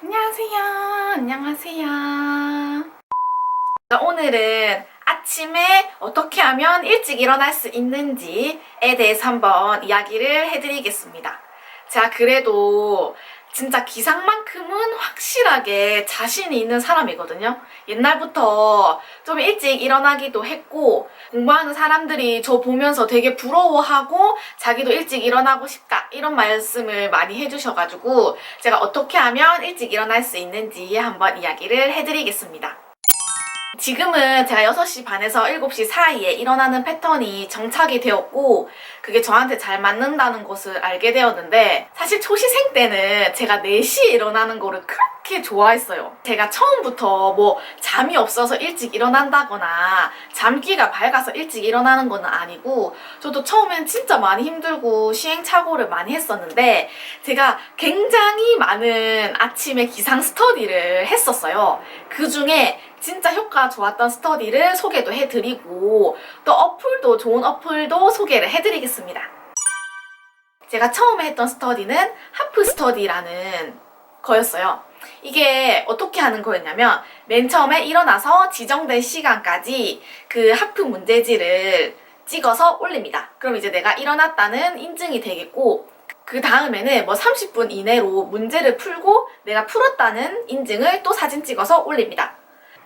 안녕하세요. 안녕하세요. 자, 오늘은 아침에 어떻게 하면 일찍 일어날 수 있는지에 대해서 한번 이야기를 해드리겠습니다. 제가 그래도 진짜 기상만큼은 확실하게 자신이 있는 사람이거든요. 옛날부터 좀 일찍 일어나기도 했고, 공부하는 사람들이 저 보면서 되게 부러워하고, 자기도 일찍 일어나고 싶다. 이런 말씀을 많이 해주셔가지고, 제가 어떻게 하면 일찍 일어날 수 있는지 한번 이야기를 해드리겠습니다. 지금은 제가 6시 반에서 7시 사이에 일어나는 패턴이 정착이 되었고, 그게 저한테 잘 맞는다는 것을 알게 되었는데, 사실 초시생 때는 제가 4시에 일어나는 거를 그렇게 좋아했어요. 제가 처음부터 뭐 잠이 없어서 일찍 일어난다거나, 잠기가 밝아서 일찍 일어나는 건 아니고, 저도 처음엔 진짜 많이 힘들고 시행착오를 많이 했었는데, 제가 굉장히 많은 아침에 기상 스터디를 했었어요. 그 중에 진짜 효과 좋았던 스터디를 소개도 해드리고 또 어플도 좋은 어플도 소개를 해드리겠습니다. 제가 처음에 했던 스터디는 하프 스터디라는 거였어요. 이게 어떻게 하는 거였냐면 맨 처음에 일어나서 지정된 시간까지 그 하프 문제지를 찍어서 올립니다. 그럼 이제 내가 일어났다는 인증이 되겠고 그 다음에는 뭐 30분 이내로 문제를 풀고 내가 풀었다는 인증을 또 사진 찍어서 올립니다.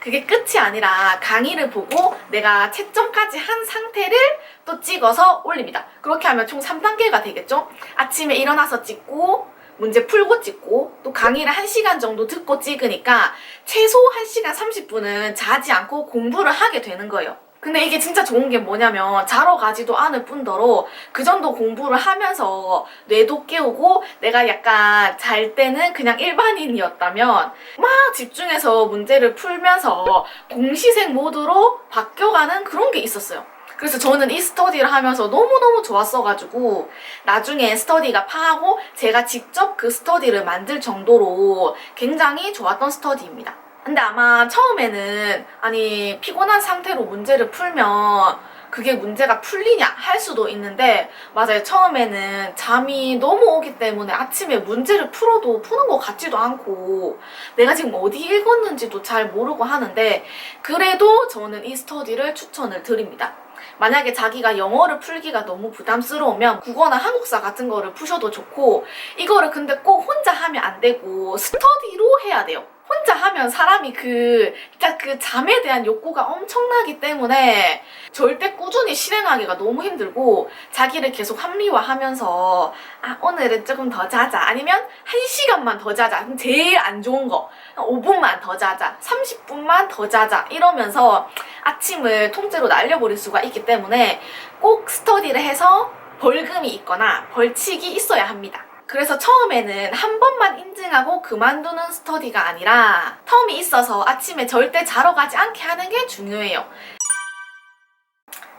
그게 끝이 아니라 강의를 보고 내가 채점까지 한 상태를 또 찍어서 올립니다. 그렇게 하면 총 3단계가 되겠죠? 아침에 일어나서 찍고, 문제 풀고 찍고, 또 강의를 1시간 정도 듣고 찍으니까 최소 1시간 30분은 자지 않고 공부를 하게 되는 거예요. 근데 이게 진짜 좋은 게 뭐냐면 자러 가지도 않을 뿐더러 그 정도 공부를 하면서 뇌도 깨우고 내가 약간 잘 때는 그냥 일반인이었다면 막 집중해서 문제를 풀면서 공시생 모드로 바뀌어가는 그런 게 있었어요. 그래서 저는 이 스터디를 하면서 너무너무 좋았어가지고 나중에 스터디가 파하고 제가 직접 그 스터디를 만들 정도로 굉장히 좋았던 스터디입니다. 근데 아마 처음에는 아니 피곤한 상태로 문제를 풀면 그게 문제가 풀리냐 할 수도 있는데 맞아요. 처음에는 잠이 너무 오기 때문에 아침에 문제를 풀어도 푸는 것 같지도 않고 내가 지금 어디 읽었는지도 잘 모르고 하는데 그래도 저는 이 스터디를 추천을 드립니다. 만약에 자기가 영어를 풀기가 너무 부담스러우면 국어나 한국사 같은 거를 푸셔도 좋고 이거를 근데 꼭 혼자 하면 안 되고 스터디로 해야 돼요 혼자 하면 사람이 그 진짜 그 잠에 대한 욕구가 엄청나기 때문에 절대 꾸준히 실행하기가 너무 힘들고 자기를 계속 합리화하면서 아 오늘은 조금 더 자자. 아니면 한 시간만 더 자자. 제일 안 좋은 거. 5분만 더 자자. 30분만 더 자자. 이러면서 아침을 통째로 날려버릴 수가 있기 때문에 꼭 스터디를 해서 벌금이 있거나 벌칙이 있어야 합니다. 그래서 처음에는 한 번만 인증하고 그만두는 스터디가 아니라 텀이 있어서 아침에 절대 자러 가지 않게 하는 게 중요해요.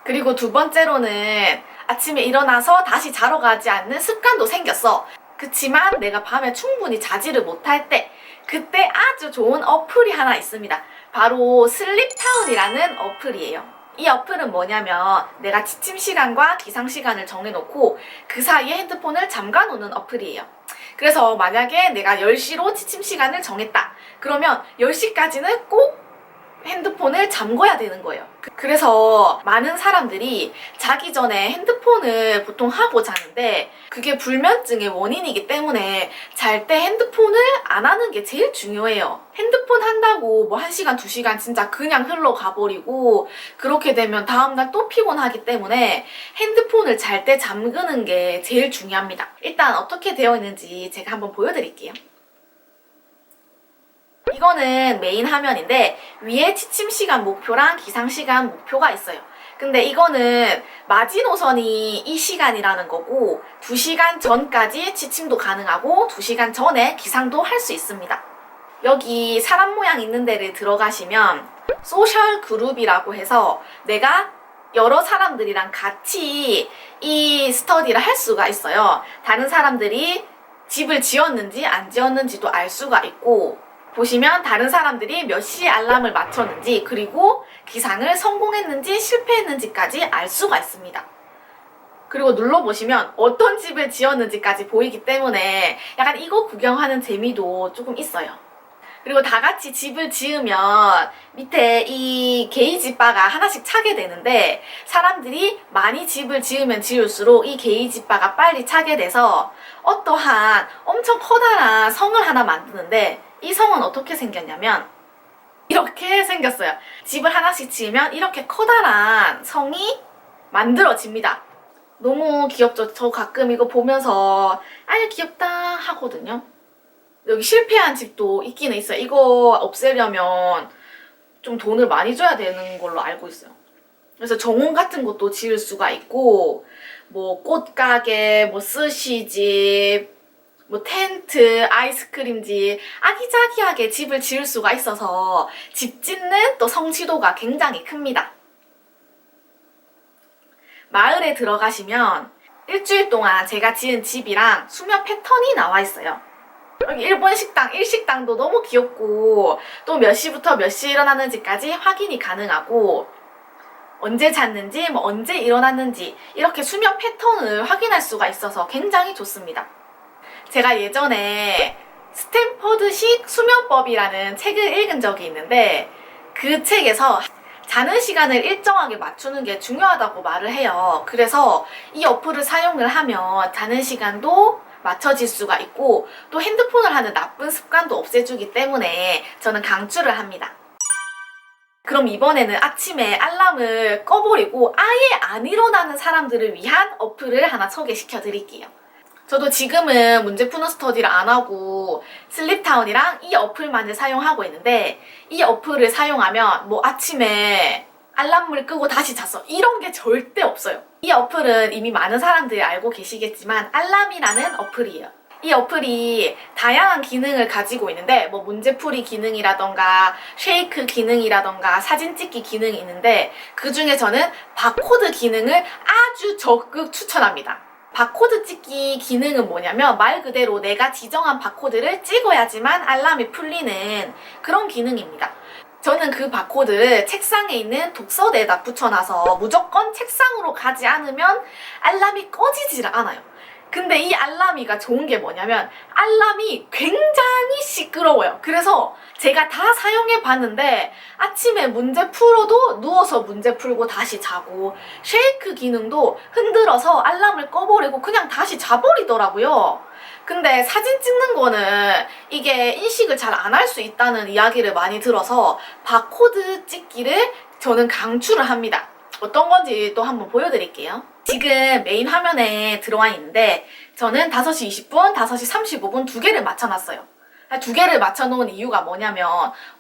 그리고 두 번째로는 아침에 일어나서 다시 자러 가지 않는 습관도 생겼어. 그치만 내가 밤에 충분히 자지를 못할 때 그때 아주 좋은 어플이 하나 있습니다. 바로 슬립타운이라는 어플이에요. 이 어플은 뭐냐면 내가 지침 시간과 기상 시간을 정해놓고 그 사이에 핸드폰을 잠가 놓는 어플이에요. 그래서 만약에 내가 10시로 지침 시간을 정했다. 그러면 10시까지는 꼭 핸드폰을 잠궈야 되는 거예요. 그- 그래서 많은 사람들이 자기 전에 핸드폰을 보통 하고 자는데 그게 불면증의 원인이기 때문에 잘 때 핸드폰을 안 하는 게 제일 중요해요. 핸드폰 한다고 뭐 1시간, 2시간 진짜 그냥 흘러가 버리고 그렇게 되면 다음날 또 피곤하기 때문에 핸드폰을 잘 때 잠그는 게 제일 중요합니다. 일단 어떻게 되어 있는지 제가 한번 보여드릴게요. 이거는 메인 화면인데 위에 취침 시간 목표랑 기상 시간 목표가 있어요. 근데 이거는 마지노선이 이 시간이라는 거고 2시간 전까지 취침도 가능하고 2시간 전에 기상도 할 수 있습니다. 여기 사람 모양 있는 데를 들어가시면 소셜 그룹이라고 해서 내가 여러 사람들이랑 같이 이 스터디를 할 수가 있어요. 다른 사람들이 집을 지었는지 안 지었는지도 알 수가 있고 보시면 다른 사람들이 몇 시에 알람을 맞췄는지 그리고 기상을 성공했는지 실패했는지까지 알 수가 있습니다. 그리고 눌러보시면 어떤 집을 지었는지까지 보이기 때문에 약간 이거 구경하는 재미도 조금 있어요. 그리고 다 같이 집을 지으면 밑에 이 게이지 바가 하나씩 차게 되는데 사람들이 많이 집을 지으면 지을수록 이 게이지 바가 빨리 차게 돼서 어떠한 엄청 커다란 성을 하나 만드는데 이 성은 어떻게 생겼냐면 이렇게 생겼어요. 집을 하나씩 지으면 이렇게 커다란 성이 만들어집니다. 너무 귀엽죠? 저 가끔 이거 보면서 아유 귀엽다 하거든요. 여기 실패한 집도 있기는 있어요. 이거 없애려면 좀 돈을 많이 줘야 되는 걸로 알고 있어요. 그래서 정원 같은 것도 지을 수가 있고 뭐 꽃가게, 뭐 스시집, 뭐 텐트, 아이스크림집 아기자기하게 집을 지을 수가 있어서 집 짓는 또 성취도가 굉장히 큽니다. 마을에 들어가시면 일주일 동안 제가 지은 집이랑 수면 패턴이 나와 있어요. 여기 일본 식당, 일식당도 너무 귀엽고 또 몇 시부터 몇 시 일어나는지까지 확인이 가능하고 언제 잤는지, 뭐 언제 일어났는지 이렇게 수면 패턴을 확인할 수가 있어서 굉장히 좋습니다. 제가 예전에 스탠퍼드식 수면법이라는 책을 읽은 적이 있는데 그 책에서 자는 시간을 일정하게 맞추는 게 중요하다고 말을 해요. 그래서 이 어플을 사용을 하면 자는 시간도 맞춰질 수가 있고 또 핸드폰을 하는 나쁜 습관도 없애주기 때문에 저는 강추를 합니다. 그럼 이번에는 아침에 알람을 꺼버리고 아예 안 일어나는 사람들을 위한 어플을 하나 소개시켜 드릴게요. 저도 지금은 문제 푸는 스터디를 안 하고 슬립타운이랑 이 어플만을 사용하고 있는데 이 어플을 사용하면 뭐 아침에 알람을 끄고 다시 잤어 이런 게 절대 없어요. 이 어플은 이미 많은 사람들이 알고 계시겠지만 알람이라는 어플이에요. 이 어플이 다양한 기능을 가지고 있는데 뭐 문제풀이 기능이라던가 쉐이크 기능이라던가 사진 찍기 기능이 있는데 그 중에 저는 바코드 기능을 아주 적극 추천합니다. 바코드 찍기 기능은 뭐냐면 말 그대로 내가 지정한 바코드를 찍어야지만 알람이 풀리는 그런 기능입니다. 저는 그 바코드를 책상에 있는 독서대에다 붙여놔서 무조건 책상으로 가지 않으면 알람이 꺼지질 않아요. 근데 이 알람이가 좋은 게 뭐냐면 알람이 굉장히 시끄러워요. 그래서 제가 다 사용해 봤는데 아침에 문제 풀어도 누워서 문제 풀고 다시 자고 쉐이크 기능도 흔들어서 알람을 꺼버리고 그냥 다시 자버리더라고요. 근데 사진 찍는 거는 이게 인식을 잘 안 할 수 있다는 이야기를 많이 들어서 바코드 찍기를 저는 강추를 합니다. 어떤 건지 또 한번 보여드릴게요. 지금 메인 화면에 들어와 있는데 저는 5시 20분, 5시 35분 두 개를 맞춰놨어요. 두 개를 맞춰놓은 이유가 뭐냐면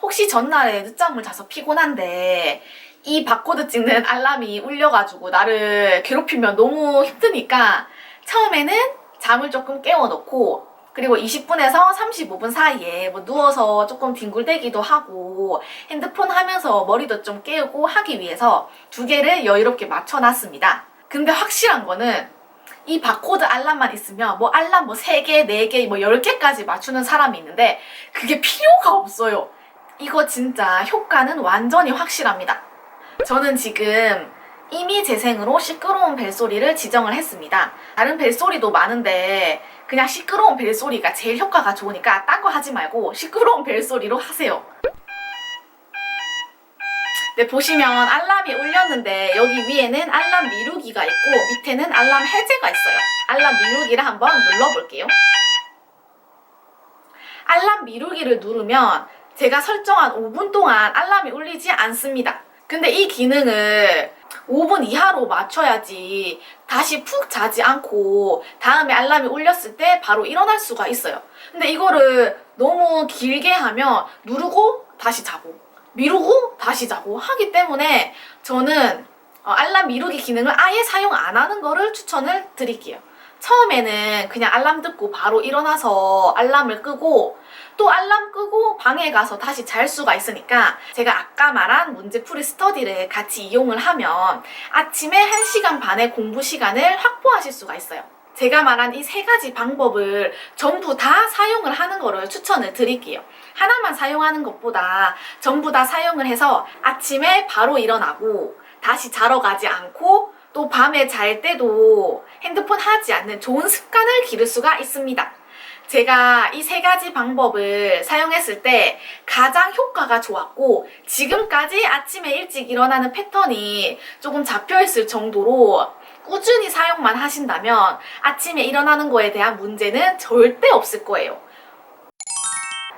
혹시 전날에 늦잠을 자서 피곤한데 이 바코드 찍는 알람이 울려가지고 나를 괴롭히면 너무 힘드니까 처음에는 잠을 조금 깨워놓고 그리고 20분에서 35분 사이에 뭐 누워서 조금 뒹굴대기도 하고 핸드폰 하면서 머리도 좀 깨우고 하기 위해서 두 개를 여유롭게 맞춰놨습니다. 근데 확실한 거는 이 바코드 알람만 있으면 뭐 알람 뭐 3개, 4개, 뭐 10개까지 맞추는 사람이 있는데 그게 필요가 없어요. 이거 진짜 효과는 완전히 확실합니다. 저는 지금 이미 재생으로 시끄러운 벨소리를 지정을 했습니다. 다른 벨소리도 많은데 그냥 시끄러운 벨소리가 제일 효과가 좋으니까 딴 거 하지 말고 시끄러운 벨소리로 하세요. 네, 보시면 알람이 울렸는데 여기 위에는 알람 미루기가 있고 밑에는 알람 해제가 있어요. 알람 미루기를 한번 눌러볼게요. 알람 미루기를 누르면 제가 설정한 5분 동안 알람이 울리지 않습니다. 근데 이 기능을 5분 이하로 맞춰야지 다시 푹 자지 않고 다음에 알람이 울렸을 때 바로 일어날 수가 있어요. 근데 이거를 너무 길게 하면 누르고 다시 자고 미루고 다시 자고 하기 때문에 저는 어, 알람 미루기 기능을 아예 사용 안 하는 거를 추천을 드릴게요. 처음에는 그냥 알람 듣고 바로 일어나서 알람을 끄고 또 알람 끄고 방에 가서 다시 잘 수가 있으니까 제가 아까 말한 문제풀이 스터디를 같이 이용을 하면 아침에 1시간 반의 공부 시간을 확보하실 수가 있어요. 제가 말한 이 세 가지 방법을 전부 다 사용을 하는 거를 추천을 드릴게요. 하나만 사용하는 것보다 전부 다 사용을 해서 아침에 바로 일어나고 다시 자러 가지 않고 또 밤에 잘 때도 핸드폰 하지 않는 좋은 습관을 기를 수가 있습니다. 제가 이 세 가지 방법을 사용했을 때 가장 효과가 좋았고 지금까지 아침에 일찍 일어나는 패턴이 조금 잡혀 있을 정도로 꾸준히 사용만 하신다면 아침에 일어나는 거에 대한 문제는 절대 없을 거예요.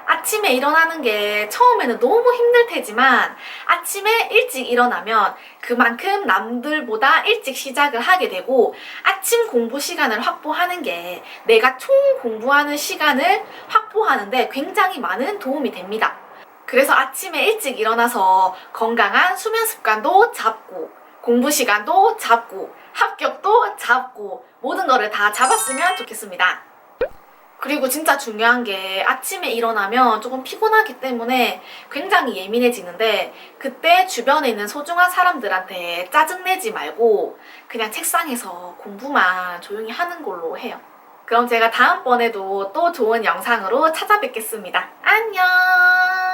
아침에 일어나는 게 처음에는 너무 힘들 테지만 아침에 일찍 일어나면 그만큼 남들보다 일찍 시작을 하게 되고 아침 공부 시간을 확보하는 게 내가 총 공부하는 시간을 확보하는데 굉장히 많은 도움이 됩니다. 그래서 아침에 일찍 일어나서 건강한 수면 습관도 잡고 공부 시간도 잡고 합격도 잡고 모든 거를 다 잡았으면 좋겠습니다. 그리고 진짜 중요한 게 아침에 일어나면 조금 피곤하기 때문에 굉장히 예민해지는데 그때 주변에 있는 소중한 사람들한테 짜증내지 말고 그냥 책상에서 공부만 조용히 하는 걸로 해요. 그럼 제가 다음번에도 또 좋은 영상으로 찾아뵙겠습니다. 안녕!